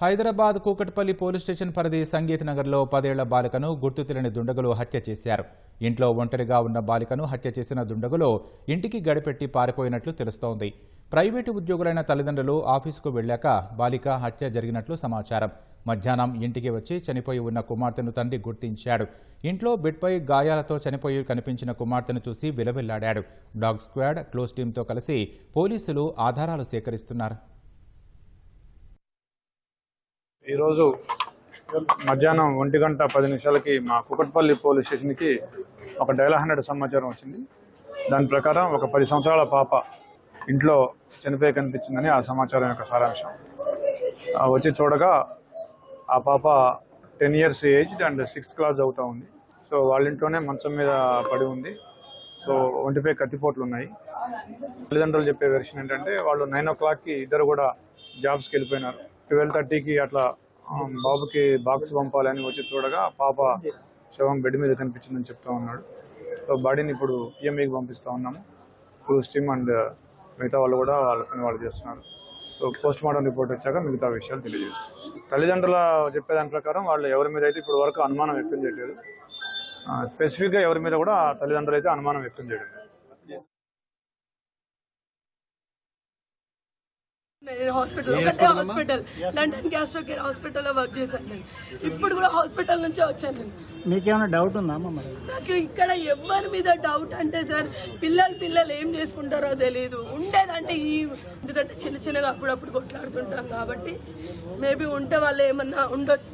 Hyderabad Kukatpally police station పరిధి సంగీత్ నగర్లో పదేళ్ళ బాలికను గుర్తు తెలియని దుండగులు హత్య చేశారు. ఇంట్లో ఒంటరిగా ఉన్న బాలికను హత్య చేసిన దుండగులు ఇంటికి గడిపెట్టి పారిపోయినట్లు తెలుస్తోంది. ప్రైవేటు ఉద్యోగులైన తల్లిదండ్రులు ఆఫీసుకు వెళ్ళాక బాలిక హత్య జరిగినట్లు సమాచారం. మధ్యాహ్నం ఇంటికి వచ్చి చనిపోయి ఉన్న కుమార్తెను తండ్రి గుర్తించాడు. ఇంట్లో బెడ్పై గాయాలతో చనిపోయి కనిపించిన కుమార్తెను చూసి విలవిల్లాడాడు. డాగ్ స్క్వాడ్ క్లోజ్ టీంతో కలిసి పోలీసులు ఆధారాలు సేకరిస్తున్నారు. ఈరోజు మధ్యాహ్నం ఒంటి గంట పది నిమిషాలకి మా కుకట్పల్లి పోలీస్ స్టేషన్కి ఒక డైలా హండ్రెడ్ సమాచారం వచ్చింది. దాని ప్రకారం ఒక పది సంవత్సరాల పాప ఇంట్లో చనిపోయి కనిపించిందని ఆ సమాచారం యొక్క సారాంశం. వచ్చి చూడగా ఆ పాప ten years age and sixth class అవుతా ఉంది. సో వాళ్ళ ఇంట్లోనే మంచం మీద పడి ఉంది. సో ఒంటిపై కత్తిపోట్లు ఉన్నాయి. తల్లిదండ్రులు చెప్పే వెర్షన్ ఏంటంటే వాళ్ళు నైన్ ఓ క్లాక్కి ఇద్దరు కూడా జాబ్స్కి వెళ్ళిపోయినారు. ట్వెల్వ్ థర్టీకి అట్లా బాబుకి బాక్స్ పంపాలని వచ్చి చూడగా పాప శవం బెడ్ మీద కనిపించిందని చెప్తా ఉన్నాడు. సో బాడీని ఇప్పుడు పిఎంఈకి పంపిస్తా ఉన్నాము. క్రూజ్ టీమ్ అండ్ మిగతా వాళ్ళు కూడా వాళ్ళ పని వాళ్ళు చేస్తున్నారు. సో పోస్ట్ మార్టం రిపోర్ట్ వచ్చాక మిగతా విషయాలు తెలియజేస్తాం. తల్లిదండ్రుల చెప్పేదాని ప్రకారం వాళ్ళు ఎవరి మీద అయితే ఇప్పుడు వరకు అనుమానం వ్యక్తం చేయలేదు స్పెసిఫిక్గా ఎవరి మీద కూడా తల్లిదండ్రులు అయితే అనుమానం వ్యక్తం చేయడం లేదు నేను హాస్పిటల్ ఒకటే హాస్పిటల్ లండన్ గ్యాస్ట్రో కేర్ హాస్పిటల్లో వర్క్ చేశాను నేను. ఇప్పుడు కూడా హాస్పిటల్ నుంచే వచ్చాను నేను. మీకేమైనా డౌట్ ఉందా అమ్మ మరి? నాకు ఇక్కడ ఎవరి మీద డౌట్ అంటే సార్ పిల్లలు పిల్లలు ఏం చేసుకుంటారో తెలియదు ఉండేదంటే ఈ ఎందుకంటే చిన్న చిన్నగా అప్పుడప్పుడు కొట్లాడుతుంటాం కాబట్టి మేబీ ఉంటే వాళ్ళు ఏమన్నా ఉండొచ్చు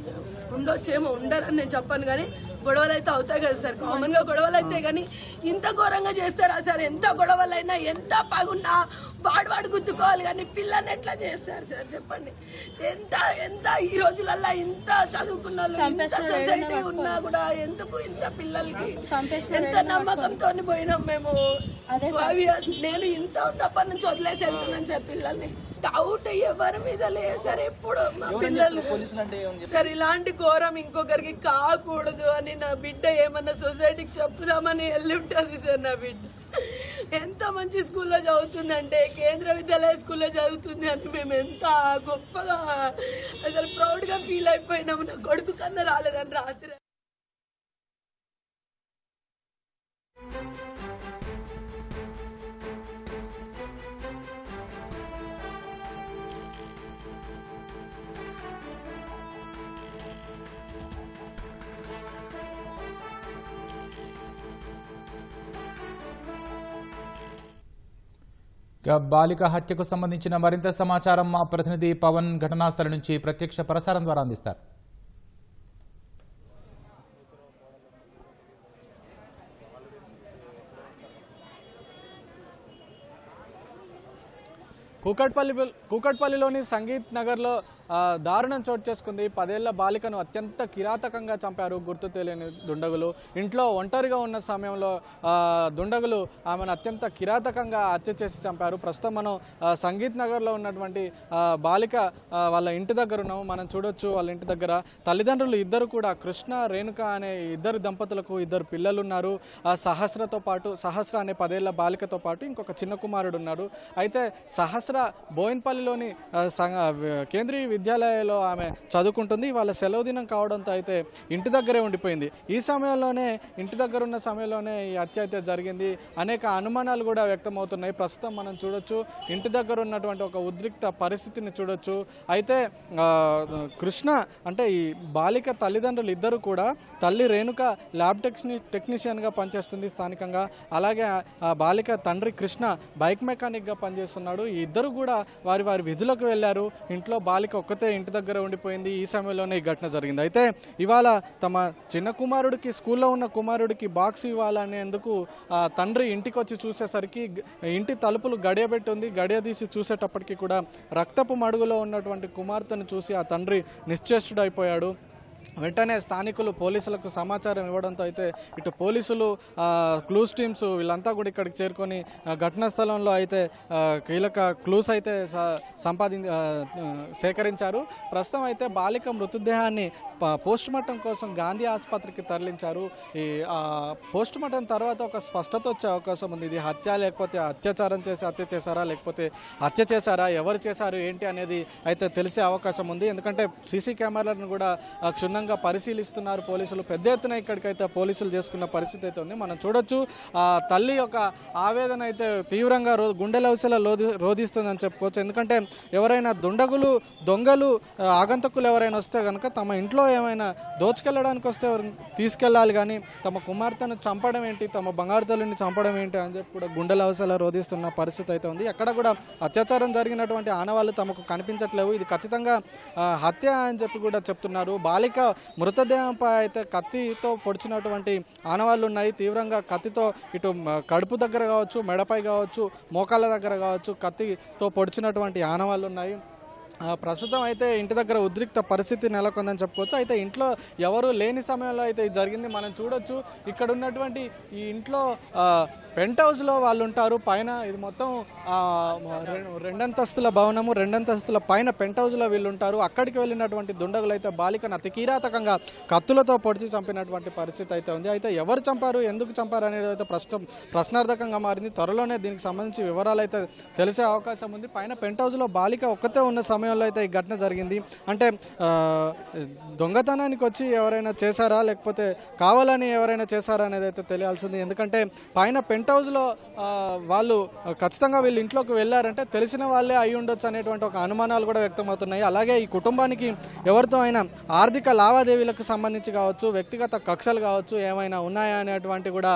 ఉండొచ్చేమో ఉండరని నేను చెప్పాను కానీ గొడవలు అయితే అవుతాయి కదా సార్. కామన్గా గొడవలు అయితే కానీ ఇంత ఘోరంగా చేస్తారా సార్? ఎంత గొడవలైనా ఎంత పగున్నా వాడు వాడు గుద్దుకోవాలి కానీ పిల్లని ఎట్లా చేస్తారు సార్? చెప్పండి. ఎంత ఎంత ఈ రోజులల్లో ఇంత చదువుకున్న ఇంత సొసైటీ ఉన్నా కూడా ఎందుకు ఇంత పిల్లలకి? ఎంత నమ్మకంతో పోయినాం మేము? అవి నేను ఇంత ఉన్నప్పటి నుంచి వదిలేసి వెళ్తున్నాను సార్ పిల్లల్ని. డౌట్ ఎవరి మీద లేదు సార్ ఎప్పుడు మా పిల్లలు. సార్ ఇలాంటి ఘోరం ఇంకొకరికి కాకూడదు అని నా బిడ్డ ఏమన్నా సొసైటీకి చెప్పుదామని వెళ్ళి ఉంటుంది సార్ నా బిడ్డ. ఎంత మంచి స్కూల్లో చదువుతుందంటే కేంద్ర విద్యాలయ స్కూల్లో చదువుతుంది అని మేము ఎంత గొప్పగా అసలు ప్రౌడ్గా ఫీల్ అయిపోయినాము నా కొడుకు కన్నా రాలేదని రాత్రి బాలిక హత్యకు సంబంధించిన మరింత సమాచారం మా ప్రతినిధి పవన్ ఘటనాస్థలి నుంచి ప్రత్యక్ష ప్రసారం ద్వారా అందిస్తారు. కూకట్పల్లి కూకట్పల్లిలోని సంగీత్ నగర్లో దారుణం చోటు చేసుకుంది. పదేళ్ళ బాలికను అత్యంత కిరాతకంగా చంపారు. గుర్తు తెలియని దుండగులు. ఇంట్లో ఒంటరిగా ఉన్న సమయంలో దుండగులు ఆమెను అత్యంత కిరాతకంగా హత్య చేసి చంపారు. ప్రస్తుతం మనం సంగీత్ నగర్లో ఉన్నటువంటి బాలిక వాళ్ళ ఇంటి దగ్గర ఉన్నాము. మనం చూడొచ్చు వాళ్ళ ఇంటి దగ్గర. తల్లిదండ్రులు ఇద్దరు కూడా కృష్ణ రేణుక అనే ఇద్దరు దంపతులకు ఇద్దరు పిల్లలు ఉన్నారు ఆ సహస్రతో పాటు సహస్ర అనే పదేళ్ళ బాలికతో పాటు ఇంకొక చిన్న కుమారుడు ఉన్నారు. అయితే సహస్ర బోయిన్పల్లిలోని కేంద్రీయ విద్యాలయంలో ఆమె చదువుకుంటుంది. వాళ్ళ సెలవు దినం కావడంతో అయితే ఇంటి దగ్గరే ఉండిపోయింది. ఈ సమయంలోనే ఇంటి దగ్గర ఉన్న సమయంలోనే ఈ హత్య అయితే జరిగింది. అనేక అనుమానాలు కూడా వ్యక్తమవుతున్నాయి. ప్రస్తుతం మనం చూడొచ్చు ఇంటి దగ్గర ఉన్నటువంటి ఒక ఉద్రిక్త పరిస్థితిని చూడొచ్చు. అయితే కృష్ణ అంటే ఈ బాలిక తల్లిదండ్రులు ఇద్దరు కూడా తల్లి రేణుక ల్యాబ్ టెక్ని టెక్నీషియన్గా పనిచేస్తుంది స్థానికంగా. అలాగే ఆ బాలిక తండ్రి కృష్ణ బైక్ మెకానిక్గా పనిచేస్తున్నాడు. ఈ ఇద్దరు కూడా వారి వారి విధులకు వెళ్ళారు. ఇంట్లో బాలిక ఒక్కతే ఇంటి దగ్గర ఉండిపోయింది. ఈ సమయంలోనే ఈ ఘటన జరిగింది. అయితే ఇవాళ తమ చిన్న కుమారుడికి స్కూల్లో ఉన్న కుమారుడికి బాక్స్ ఇవ్వాలనేందుకు ఆ తండ్రి ఇంటికి వచ్చి చూసేసరికి ఇంటి తలుపులు గడియబెట్టి ఉంది గడియ తీసి చూసేటప్పటికి కూడా రక్తపు మడుగులో ఉన్నటువంటి కుమార్తెను చూసి ఆ తండ్రి నిశ్చేష్టుడైపోయాడు. వెంటనే స్థానికులు పోలీసులకు సమాచారం ఇవ్వడంతో అయితే ఇటు పోలీసులు క్లూస్ టీమ్స్ వీళ్ళంతా కూడా ఇక్కడికి చేరుకొని ఘటనా స్థలంలో అయితే కీలక క్లూస్ అయితే సంపాది సేకరించారు. ప్రస్తుతం అయితే బాలిక మృతదేహాన్ని పోస్ట్ మార్టం కోసం గాంధీ ఆసుపత్రికి తరలించారు. ఈ పోస్ట్ మార్టం తర్వాత ఒక స్పష్టత వచ్చే అవకాశం ఉంది. ఇది హత్య లేకపోతే అత్యాచారం చేసి హత్య చేశారా లేకపోతే హత్య చేశారా ఎవరు చేశారు ఏంటి అనేది అయితే తెలిసే అవకాశం ఉంది. ఎందుకంటే సీసీ కెమెరాలను కూడా క్షుణ్ణంగా క్షుణ్ణంగా పరిశీలిస్తున్నారు పోలీసులు. పెద్ద ఎత్తున ఇక్కడికైతే పోలీసులు చేసుకున్న పరిస్థితి అయితే ఉంది. మనం చూడొచ్చు ఆ తల్లి యొక్క ఆవేదన అయితే తీవ్రంగా రో గుండెలవసల లోది రోధిస్తుందని చెప్పుకోవచ్చు. ఎందుకంటే ఎవరైనా దుండగులు దొంగలు ఆగంతకులు ఎవరైనా వస్తే కనుక తమ ఇంట్లో ఏమైనా దోచుకెళ్ళడానికి వస్తే తీసుకెళ్ళాలి కానీ తమ కుమార్తెను చంపడం ఏంటి తమ బంగారు తల్లిని చంపడం ఏంటి అని చెప్పి కూడా గుండెలవసల రోధిస్తున్న పరిస్థితి అయితే ఉంది. ఎక్కడ కూడా అత్యాచారం జరిగినటువంటి ఆనవాళ్ళు తమకు కనిపించట్లేవు. ఇది ఖచ్చితంగా హత్య అని చెప్పి కూడా చెప్తున్నారు. బాలిక మృతదేహంపై అయితే కత్తితో పొడిచినటువంటి ఆనవాళ్ళు ఉన్నాయి తీవ్రంగా కత్తితో ఇటు కడుపు దగ్గర కావచ్చు మెడపై కావచ్చు మోకాళ్ళ దగ్గర కావచ్చు కత్తితో పొడిచినటువంటి ఆనవాళ్ళు ఉన్నాయి ప్రస్తుతం అయితే ఇంటి దగ్గర ఉద్రిక్త పరిస్థితి నెలకొందని చెప్పుకోవచ్చు. అయితే ఇంట్లో ఎవరు లేని సమయంలో అయితే ఇది జరిగింది. మనం చూడొచ్చు. ఇక్కడ ఉన్నటువంటి ఈ ఇంట్లో పెంట్ హౌస్లో వాళ్ళు ఉంటారు. పైన ఇది మొత్తం రెండంతస్తుల భవనము రెండంతస్తుల పైన పెంట్ హౌస్లో వీళ్ళు ఉంటారు. అక్కడికి వెళ్ళినటువంటి దుండగులు అయితే బాలికను అతి కీరాతకంగా కత్తులతో పొడిచి చంపినటువంటి పరిస్థితి అయితే ఉంది. అయితే ఎవరు చంపారు? ఎందుకు చంపారు అనేది అయితే ప్రశ్న ప్రశ్నార్థకంగా మారింది. త్వరలోనే దీనికి సంబంధించి వివరాలు అయితే తెలిసే అవకాశం ఉంది. పైన పెంట్ హౌస్లో బాలిక ఒక్కతే ఉన్న సమయం సమయంలో అయితే ఈ ఘటన జరిగింది. అంటే దొంగతనానికి వచ్చి ఎవరైనా చేశారా? లేకపోతే కావాలని ఎవరైనా చేశారా అనేది అయితే తెలియాల్సింది. ఎందుకంటే పైన పెంట్ హౌస్లో వాళ్ళు ఖచ్చితంగా వీళ్ళు ఇంట్లోకి వెళ్ళారంటే తెలిసిన వాళ్ళే అయి ఉండొచ్చు అనేటువంటి ఒక అనుమానాలు కూడా వ్యక్తమవుతున్నాయి. అలాగే ఈ కుటుంబానికి ఎవరితో అయినా ఆర్థిక లావాదేవీలకు సంబంధించి కావచ్చు వ్యక్తిగత కక్షలు కావచ్చు ఏమైనా ఉన్నాయా అనేటువంటి కూడా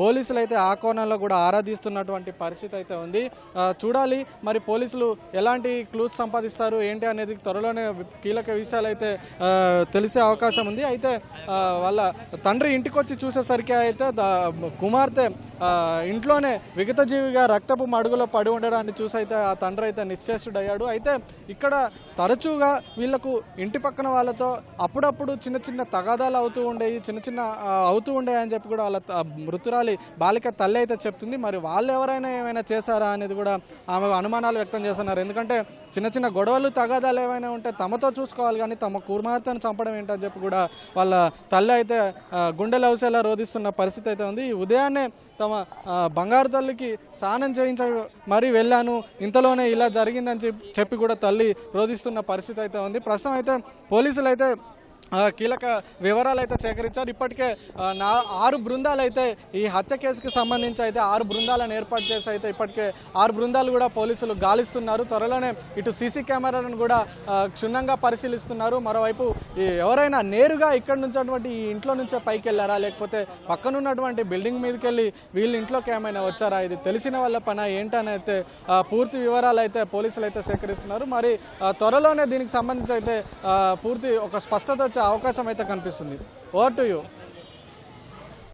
పోలీసులు అయితే ఆ కోణంలో కూడా ఆరాధిస్తున్నటువంటి పరిస్థితి అయితే ఉంది. చూడాలి. మరి పోలీసులు ఎలాంటి క్లూస్ సంపాదిస్తారు ఏంటి అనేది త్వరలోనే కీలక విషయాలు అయితే తెలిసే అవకాశం ఉంది. అయితే వాళ్ళ తండ్రి ఇంటికి వచ్చి చూసేసరికి అయితే కుమార్తె ఇంట్లోనే విగతజీవిగా రక్తపు మడుగులో పడి ఉండడాన్ని చూసి అయితే ఆ తండ్రి అయితే నిశ్చేష్టుడయ్యాడు. అయితే ఇక్కడ తరచుగా వీళ్ళకు ఇంటి పక్కన వాళ్ళతో అప్పుడప్పుడు చిన్న చిన్న తగాదాలు అవుతూ ఉండేవి చిన్న చిన్న అవుతూ ఉండేవి అని చెప్పి కూడా వాళ్ళ మృతురాలి బాలిక తల్లి అయితే చెప్తుంది. మరి వాళ్ళు ఎవరైనా ఏమైనా చేశారా అనేది కూడా ఆమె అనుమానాలు వ్యక్తం చేస్తున్నారు. ఎందుకంటే చిన్న చిన్న చిన్న గొడవలు తగాదాలు ఏమైనా ఉంటే తమతో చూసుకోవాలి కానీ తమ కుమార్తెను చంపడం ఏంటని చెప్పి కూడా వాళ్ళ తల్లి అయితే గుండెలు అవసేలా రోధిస్తున్న పరిస్థితి అయితే ఉంది. ఈ ఉదయాన్నే తమ బంగారు తల్లికి స్నానం చేయించ మరీ వెళ్ళాను. ఇంతలోనే ఇలా జరిగిందని చెప్పి చెప్పి కూడా తల్లి రోధిస్తున్న పరిస్థితి అయితే ఉంది. ప్రస్తుతం అయితే పోలీసులు అయితే కీలక వివరాలు అయితే సేకరించారు. ఇప్పటికే నా ఆరు బృందాలు అయితే ఈ హత్య కేసుకి సంబంధించి అయితే ఆరు బృందాలను ఏర్పాటు చేసి అయితే ఇప్పటికే ఆరు బృందాలు కూడా పోలీసులు గాలిస్తున్నారు. త్వరలోనే ఇటు సీసీ కెమెరాలను కూడా క్షుణ్ణంగా పరిశీలిస్తున్నారు. మరోవైపు ఎవరైనా నేరుగా ఇక్కడ నుంచి ఈ ఇంట్లో నుంచే పైకి వెళ్ళారా? లేకపోతే పక్కనున్నటువంటి బిల్డింగ్ మీదకి వెళ్ళి వీళ్ళ ఇంట్లోకి ఏమైనా వచ్చారా? ఇది తెలిసిన వాళ్ళ పని? ఏంటని అయితే పూర్తి వివరాలు అయితే పోలీసులు అయితే సేకరిస్తున్నారు. మరి త్వరలోనే దీనికి సంబంధించి అయితే పూర్తి ఒక స్పష్టత అవకాశం అయితే కనిపిస్తుంది. Over to you